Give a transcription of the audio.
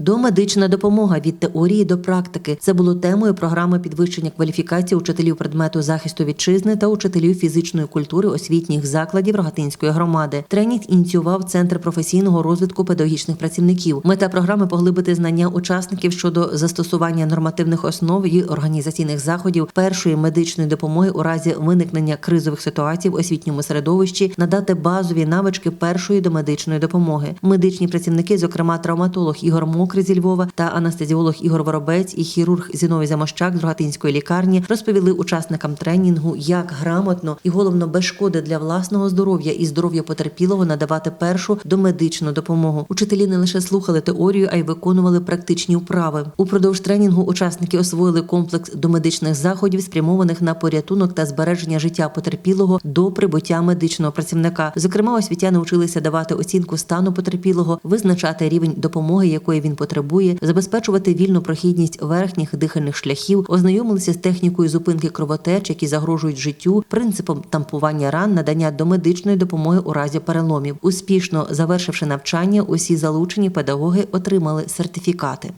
Домедична допомога від теорії до практики. Це було темою програми підвищення кваліфікації учителів предмету захисту вітчизни та учителів фізичної культури освітніх закладів Рогатинської громади. Тренінг ініціював Центр професійного розвитку педагогічних працівників. Мета програми поглибити знання учасників щодо застосування нормативних основ і організаційних заходів першої медичної допомоги у разі виникнення кризових ситуацій в освітньому середовищі, надати базові навички першої домедичної допомоги. Медичні працівники, зокрема травматолог Ігор Мокрий зі Львова та анестезіолог Ігор Воробець і хірург Зіновій Замощак з Рогатинської лікарні розповіли учасникам тренінгу, як грамотно і головно без шкоди для власного здоров'я і здоров'я потерпілого надавати першу домедичну допомогу. Учителі не лише слухали теорію, а й виконували практичні вправи. Упродовж тренінгу учасники освоїли комплекс домедичних заходів, спрямованих на порятунок та збереження життя потерпілого до прибуття медичного працівника. Зокрема, освітяни училися давати оцінку стану потерпілого, визначати рівень допомоги, якої він потребує, забезпечувати вільну прохідність верхніх дихальних шляхів, ознайомилися з технікою зупинки кровотеч, які загрожують життю, принципом тампування ран, надання домедичної допомоги у разі переломів. Успішно завершивши навчання, усі залучені педагоги отримали сертифікати.